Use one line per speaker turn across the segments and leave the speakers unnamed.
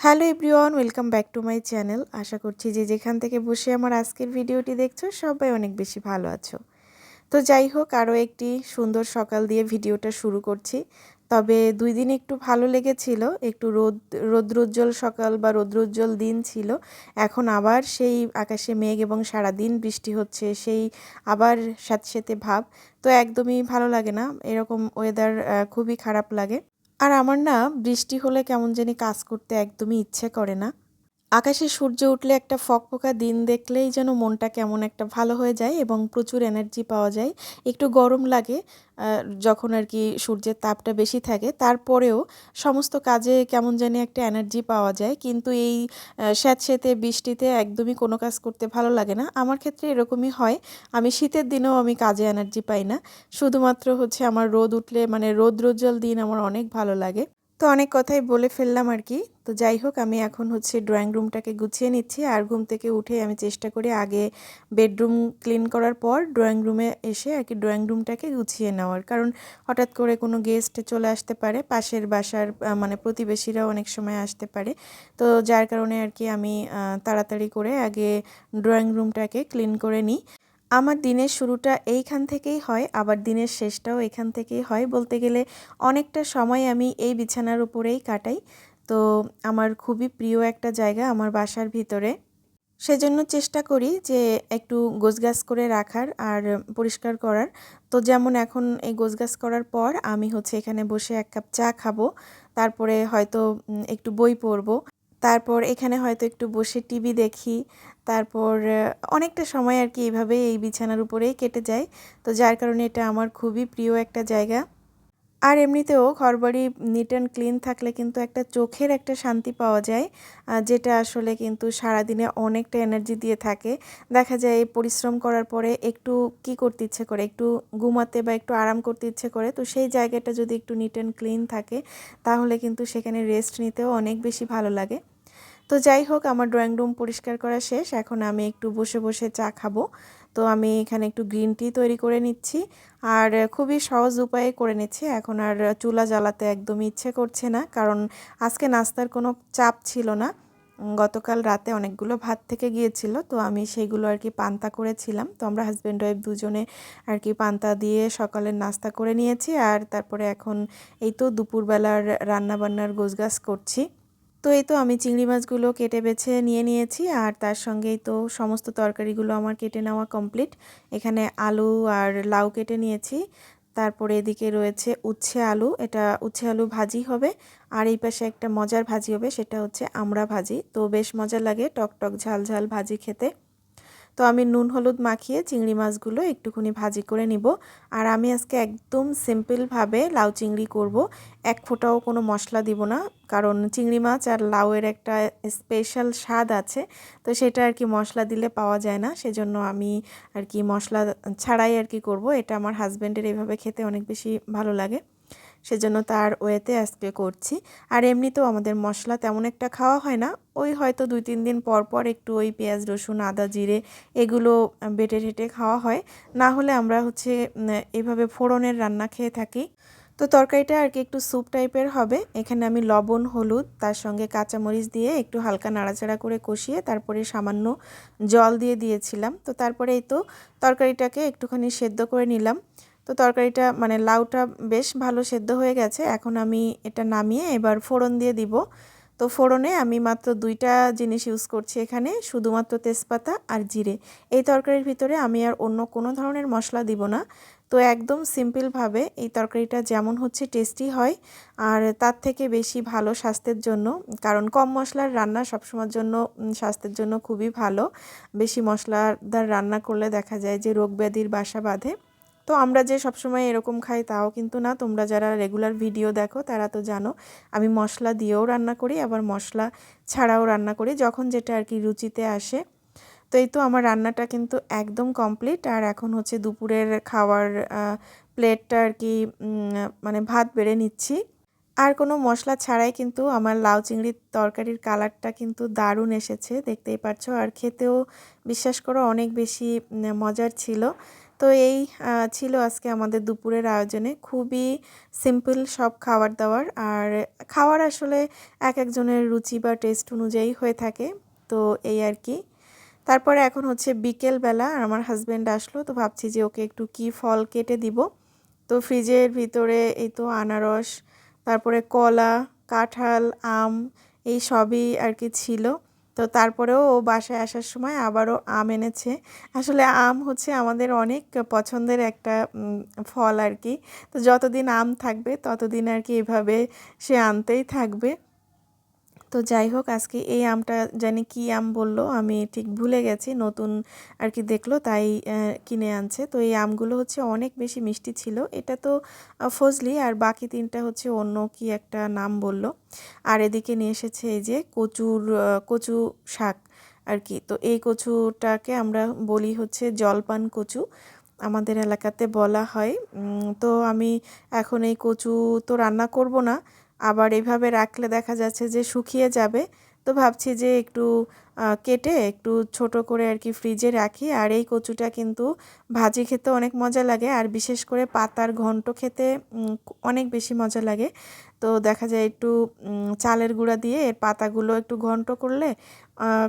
Hello everyone, welcome back to my channel. আশা করছি যে যেখান থেকে বসে আমার আজকের ভিডিওটি দেখছ, সবাই অনেক বেশি ভালো আছো। তো যাই হোক, আরও একটি সুন্দর সকাল দিয়ে ভিডিওটা শুরু করছি। তবে দুই দিন একটু ভালো লেগেছিল, একটু রোদ, রৌদ্রোজ্জ্বল সকাল বা রৌদ্রোজ্জ্বল দিন ছিল। এখন আবার সেই আকাশে মেঘ এবং সারাদিন বৃষ্টি হচ্ছে, সেই আবার স্যাঁতস্যাঁতে ভাব। তো একদমই ভালো লাগে না, এরকম ওয়েদার খুবই খারাপ লাগে। আর আমার না বৃষ্টি হলে কেমন জানি কাজ করতে একদমই ইচ্ছে করে না। আকাশে সূর্য উঠলে একটা ফকফকা দিন দেখলেই যেন মনটা কেমন একটা ভালো হয়ে যায় এবং প্রচুর এনার্জি পাওয়া যায়। একটু গরম লাগে যখন আর কি সূর্যের তাপটা বেশি থাকে, তারপরেও সমস্ত কাজে কেমন জানি একটা এনার্জি পাওয়া যায়। কিন্তু এই স্যাঁতস্যাঁতে, বৃষ্টিতে একদমই কোনো কাজ করতে ভালো লাগে না। আমার ক্ষেত্রে এরকমই হয়। আমি শীতের দিনেও আমি কাজে এনার্জি পাই না। শুধুমাত্র হচ্ছে আমার রোদ উঠলে মানে রোদ রোজ্জ্বল দিন আমার অনেক ভালো লাগে। তো অনেক কথাই বলে ফেললাম আর কি। তো যাই হোক, আমি এখন হচ্ছে ড্রয়িং রুমটাকে গুছিয়ে নিচ্ছি। আর ঘুম থেকে উঠে আমি চেষ্টা করি আগে বেডরুম ক্লিন করার পর ড্রয়িং রুমে এসে আর কি ড্রয়িং রুমটাকে গুছিয়ে নেওয়ার। কারণ হঠাৎ করে কোনো গেস্ট চলে আসতে পারে, পাশের বাসার মানে প্রতিবেশীরাও অনেক সময় আসতে পারে। তো যার কারণে আর কি আমি তাড়াতাড়ি করে আগে ড্রয়িং রুমটাকে ক্লিন করে নিই। আমার দিনের শুরুটা এইখান থেকেই হয়, আবার দিনের শেষটাও এখান থেকেই হয়। বলতে গেলে অনেকটা সময় আমি এই বিছানার উপরেই কাটাই। তো আমার খুবই প্রিয় একটা জায়গা আমার বাসার ভিতরে। সেজন্য চেষ্টা করি যে একটু গোছগাছ করে রাখার আর পরিষ্কার করার। তো যেমন এখন এই গোছগাছ করার পর আমি হচ্ছে এখানে বসে এক কাপ চা খাব, তারপরে হয়তো একটু বই পড়ব, তারপর এখানে হয়তো একটু বসে টিভি দেখি, তারপর অনেকটা সময় আর কি এইভাবে এই বিছানার উপরেই কেটে যায়। তো যার কারণে এটা আমার খুবই প্রিয় একটা জায়গা। আর এমনিতেও ঘরবাড়ি নিট অ্যান্ড ক্লিন থাকলে কিন্তু একটা চোখের একটা শান্তি পাওয়া যায় যেটা আসলে কিন্তু সারাদিনে অনেকটা এনার্জি দিয়ে থাকে। দেখা যায় পরিশ্রম করার পরে একটু কি করতে ইচ্ছে করে, একটু ঘুমাতে বা একটু আরাম করতে ইচ্ছে করে, তো সেই জায়গাটা যদি একটু নিট অ্যান্ড ক্লিন থাকে, তাহলে কিন্তু সেখানে রেস্ট নিতেও অনেক বেশি ভালো লাগে। তো যাই হোক, আমার ড্রয়িং রুম পরিষ্কার করা শেষ। এখন আমি একটু বসে বসে চা খাব। তো আমি এখানে একটু গ্রিন টি তৈরি করে নিচ্ছি। আর খুবই সহজ উপায়ে করে নিচ্ছি। এখন আর চুলা জ্বালাতে একদমই ইচ্ছে করছে না। কারণ আজকে নাস্তার কোনো চাপ ছিল না। গতকাল রাতে অনেকগুলো ভাত থেকে গিয়েছিল। তো আমি সেইগুলো আর কি পান্তা করেছিলাম। তো আমরা হাজব্যান্ড ওয়াইফ দুজনে আর কি পান্তা দিয়ে সকালের নাস্তা করে নিয়েছি। আর তারপরে এখন এই তো দুপুরবেলার রান্নাবান্নার গোছগাছ করছি। তো এই তো আমি চিংড়ি মাছগুলো কেটে বেছে নিয়ে নিয়েছি আর তার সঙ্গেই তো সমস্ত তরকারিগুলো আমার কেটে নেওয়া কমপ্লিট। এখানে আলু আর লাউ কেটে নিয়েছি। তারপরে এদিকে রয়েছে উচ্ছে আলু। এটা উচ্ছে আলু ভাজি হবে আর এই পাশে একটা মজার ভাজি হবে, সেটা হচ্ছে আমড়া ভাজি। তো বেশ মজা লাগে টক টক ঝাল ঝাল ভাজি খেতে। তো আমি নুন, হলুদ মাখিয়ে চিংড়ি মাছগুলো একটুখানি ভাজি করে নিব। আর আমি আজকে একদম সিম্পলভাবে লাউ চিংড়ি করব। এক ফোঁটাও কোনো মশলা দিব না, কারণ চিংড়ি মাছ আর লাউয়ের একটা স্পেশাল স্বাদ আছে, তো সেটা আর কি মশলা দিলে পাওয়া যায় না। সেজন্য আমি আর কি মশলা ছাড়াই আর কি করব। এটা আমার হাজব্যান্ডের এভাবে খেতে অনেক বেশি ভালো লাগে। সেজন্য তার ওয়েতে আজকে করছি। আর এমনিতেও আমাদের মশলা তেমন একটা খাওয়া হয় না। ওই হয়তো দুই তিন দিন পর পর একটু ওই পেঁয়াজ, রসুন, আদা, জিরে এগুলো বেটে টেটে খাওয়া হয়। না হলে আমরা হচ্ছে এভাবে ফোড়নের রান্না খেয়ে থাকি। তো তরকারিটা আর কি একটু স্যুপ টাইপের হবে। এখানে আমি লবণ, হলুদ, তার সঙ্গে কাঁচামরিচ দিয়ে একটু হালকা নাড়াচাড়া করে কষিয়ে তারপরে সামান্য জল দিয়ে দিয়েছিলাম। তো তারপরে এই তো তরকারিটাকে একটুখানি সেদ্ধ করে নিলাম। তো তরকারিটা মানে লাউটা বেশ ভালো সেদ্ধ হয়ে গেছে। এখন আমি এটা নামিয়ে এবার ফোড়ন দিয়ে দিব। তো ফোড়নে আমি মাত্র দুইটা জিনিস ইউজ করছি এখানে, শুধুমাত্র তেজপাতা আর জিরে। এই তরকারির ভিতরে আমি আর অন্য কোনো ধরনের মশলা দিব না। তো একদম সিম্পলভাবে এই তরকারিটা যেমন হচ্ছে টেস্টি হয় আর তার থেকে বেশি ভালো স্বাস্থ্যের জন্য। কারণ কম মশলার রান্না সবসময়ের জন্য স্বাস্থ্যের জন্য খুবই ভালো। বেশি মশলাদার রান্না করলে দেখা যায় যে রোগ ব্যাধির বাসা বাঁধে। তো আমরা যে সবসময় এরকম খাই তাও কিন্তু না। তোমরা যারা রেগুলার ভিডিও দেখো তারা তো জানো, আমি মশলা দিয়েও রান্না করি, আবার মশলা ছাড়াও রান্না করি, যখন যেটা আর কি রুচিতে আসে। তো এই তো আমার রান্নাটা কিন্তু একদম কমপ্লিট আর এখন হচ্ছে দুপুরের খাওয়ার প্লেটটা আর কি মানে ভাত বেড়ে নিচ্ছি। আর কোনো মশলা ছাড়াই কিন্তু আমার লাউ চিংড়ির তরকারির কালারটা কিন্তু দারুণ এসেছে, দেখতেই পাচ্ছ আর খেতেও, বিশ্বাস করো, অনেক বেশি মজার ছিল। তো এই ছিল আজকে আমাদের দুপুরের আয়োজনে। খুবই সিম্পল সব খাবার দাবার আর খাওয়ার আসলে এক একজনের রুচি বা টেস্ট অনুযায়ী হয়ে থাকে। তো এই আর কি। তারপরে এখন হচ্ছে বিকেলবেলা আমার হাজব্যান্ড আসলো, তো ভাবছি যে ওকে একটু কি ফল কেটে দিব। তো ফ্রিজের ভিতরে এই তো আনারস, তারপরে কলা, কাঁঠাল, আম, এই সবই আর কি ছিল। তো তারপরেও ও বাসায় আসার সময় আবারও আম এনেছে। আসলে আম হচ্ছে আমাদের অনেক পছন্দের একটা ফল আর কি। তো যতদিন আম থাকবে, ততদিন আর কি এভাবে সে আনতেই থাকবে। তো যাই হোক, আজকে এই আমটা জানি কি আম বলল, আমি ঠিক ভুলে গেছি, নতুন আর কি দেখল, তাই কিনে আনছে। তো এই আমগুলো হচ্ছে অনেক বেশি মিষ্টি ছিল। এটা তো ফজলি, আর বাকি তিনটা হচ্ছে অন্য কি একটা নাম বলল। আর এদিকে নিয়ে এসেছে এই যে কচুর কচু শাক আর কি। তো এই কচুটাকে আমরা বলি হচ্ছে জলপান কচু। আমাদের এলাকাতে বলা হয়। তো আমি এখন এই কচু তো রান্না করব না আবার এভাবে রাখলে দেখা যাচ্ছে যে শুকিয়ে যাবে। তো ভাবছি যে একটু কেটে একটু ছোট করে আর কি ফ্রিজে রাখি। আর এই কচুটা কিন্তু ভাজি খেতে অনেক মজা লাগে। আর বিশেষ করে পাতার ঘন্ট খেতে অনেক বেশি মজা লাগে। তো দেখা যায় একটু চালের গুঁড়া দিয়ে এর পাতাগুলো একটু ঘন্ট করলে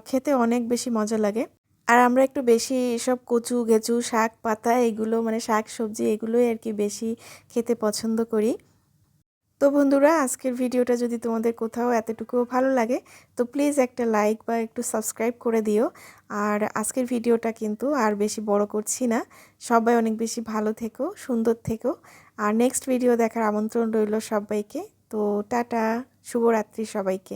খেতে অনেক বেশি মজা লাগে। আর আমরা একটু বেশি এসব কচু, গেচু, শাক, পাতা, এগুলো মানে শাক, সবজি, এগুলোই আর কি বেশি খেতে পছন্দ করি। তো বন্ধুরা, আজকের ভিডিওটা যদি তোমাদের কোথাও এতটুকুও ভালো লাগে, তো প্লিজ একটা লাইক বা একটু সাবস্ক্রাইব করে দিও। আর আজকের ভিডিওটা কিন্তু আর বেশি বড় করছি না। সবাই অনেক বেশি ভালো থেকো, সুন্দর থেকো। আর নেক্সট ভিডিও দেখার আমন্ত্রণ রইল সবাইকে। তো টাটা, শুভরাত্রি সবাইকে।